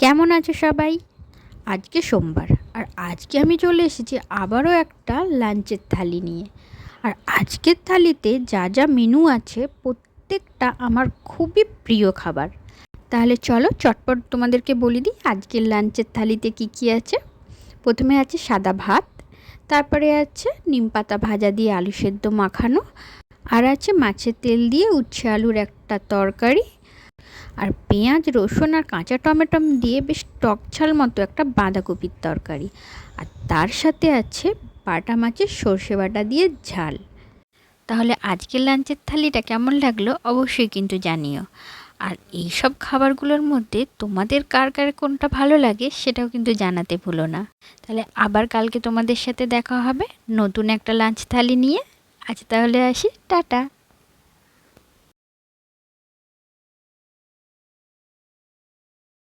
কেমন আছে সবাই? আজকে সোমবার, আর আজকে আমি চলে এসেছি আবারও একটা লাঞ্চের থালি নিয়ে। আর আজকের থালিতে যা যা মেনু আছে, প্রত্যেকটা আমার খুবই প্রিয় খাবার। তাহলে চলো চটপট তোমাদেরকে বলে দিই আজকের লাঞ্চের থালিতে কি কি আছে। প্রথমে আছে সাদা ভাত, তারপরে আছে নিম পাতা ভাজা দিয়ে আলু সেদ্ধ মাখানো, আর আছে মাছের তেল দিয়ে উচ্ছে আলুর একটা তরকারি আর পেঁয়াজ, রসুন আর কাঁচা টমেটো দিয়ে বেশ টক ঝাল মতো একটা বাঁধাকপির তরকারি। আর তার সাথে আছে বাটা মাছের সর্ষে বাটা দিয়ে ঝাল। তাহলে আজকের লাঞ্চের থালিটা কেমন লাগল অবশ্যই কিন্তু জানিও। আর এই সব খাবারগুলোর মধ্যে তোমাদের কার কার কোনটা ভালো লাগে সেটাও কিন্তু জানাতে ভুলো না। তাহলে আবার কালকে তোমাদের সাথে দেখা হবে নতুন একটা লাঞ্চ থালি নিয়ে। আজ তাহলে আসি, টাটা।